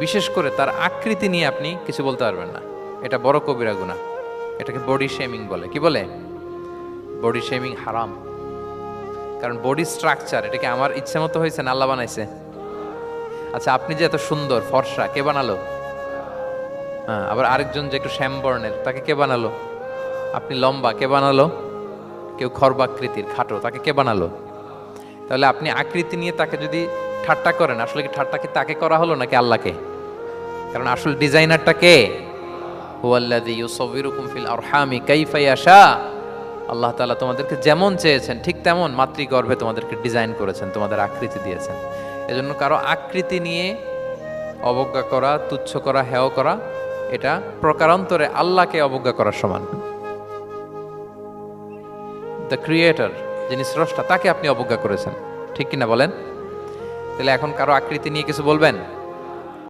বিশেষ করে তার আকৃতি নিয়ে আপনি কিছু বলতে পারবেন না। এটা বড় কবিরা গুণা এটাকে বডি শেমিং বলে। কি বলে? বডি শেমিং হারাম। কারণ বডি স্ট্রাকচার এটাকে আমার ইচ্ছে মতো হয়েছে না আল্লাহ বানাইছে? আচ্ছা আপনি যে এত সুন্দর, ফর্সা, কে বানালো? হ্যাঁ আবার আরেকজন যে একটু শ্যামবর্ণের তাকে কে বানালো? আপনি লম্বা, কে বানালো? কেউ খর্বাকৃতির, খাটো, তাকে কে বানালো? তাহলে আপনি আকৃতি নিয়ে তাকে যদি ঠাট্টা করেন? আসলে কি ঠাট্টা কি তাকে করা হলো নাকি আল্লাহকে? কারণ আসল ডিজাইনারটা কে? হুয়াল্লাযী ইউসাউবিরুকুম ফিল আরহামি কাইফা ইয়াশা। আল্লাহ তাআলা তোমাদেরকে যেমন চেয়েছেন, ঠিক তেমন মাতৃগর্ভে তোমাদেরকে ডিজাইন করেছেন, তোমাদের আকৃতি দিয়েছেন। এজন্য কারও আকৃতি নিয়ে অবজ্ঞা করা, তুচ্ছ করা, হেয় করা, এটা প্রকারান্তরে আল্লাহকে অবজ্ঞা করার সমান। দ্য ক্রিয়েটর যিনি স্রষ্টা, তাকে আপনি অবজ্ঞা করেছেন। ঠিক কিনা বলেন? তাহলে এখন কারও আকৃতি নিয়ে কিছু বলবেন?